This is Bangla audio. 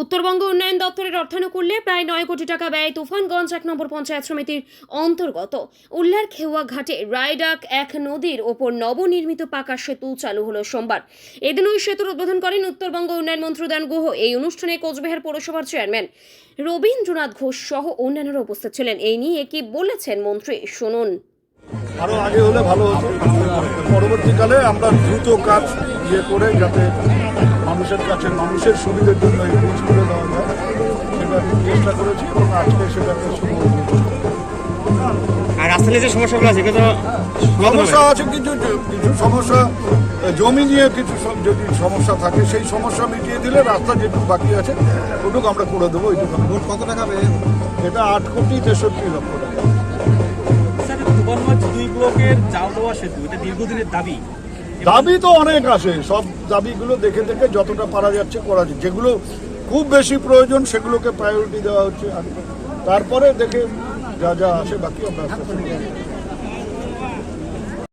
উত্তরবঙ্গ উন্নয়ন দপ্তরের অর্থানুকূল্যে প্রায় নয় কোটি টাকা ব্যয় তুফানগঞ্জ এক নম্বর পঞ্চায়েত সমিতির অন্তর্গত উল্লার খেওয়া ঘাটে রায়ডাক এক নদীর ওপর নবনির্মিত পাকা সেতু চালু হলো সোমবার। এদিন ওই সেতুর উদ্বোধন করেন উত্তরবঙ্গ উন্নয়ন মন্ত্রী গুহ। এই অনুষ্ঠানে কোচবিহার পৌরসভার চেয়ারম্যান রবীন্দ্রনাথ ঘোষ সহ অন্যান্যরা উপস্থিত ছিলেন। এই নিয়ে কি বলেছেন মন্ত্রী? শুনুন। আরও আগে হলে ভালো হতো। পরবর্তীকালে আমরা দ্রুত কাজ ইয়ে করে যাতে মানুষের কাছে মানুষের সুবিধার জন্য এই ব্রিজ করে দেওয়া যায় সেটা চেষ্টা করেছি এবং আজকে সেটাকে শুরু হয়েছে। আর রাস্তায় যে সমস্যাগুলো আছে এগুলো তো সমাধান হবে। সমস্যা আছে কিছু কিছু সমস্যা জমি নিয়ে কিছু যদি সমস্যা থাকে সেই সমস্যা মিটিয়ে দিলে রাস্তা যেটুকু বাকি আছে ওটুকু আমরা করে দেবো ওইটুকু মোট কত টাকা এটা আট কোটি তেষট্টি লক্ষ টাকা স্যার তুফানগঞ্জ দুই ব্লকের জালদোয়া সেতু এটা দীর্ঘদিনের দাবি দাবি তো অনেক আছে সব দাবিগুলো দেখে দেখে যতটা পারা যাচ্ছে করা যাচ্ছে যেগুলো খুব বেশি প্রয়োজন, সেগুলোকে প্রায়োরিটি দেওয়া হচ্ছে তারপরে দেখে যা যা আসে, বাকি আমরা।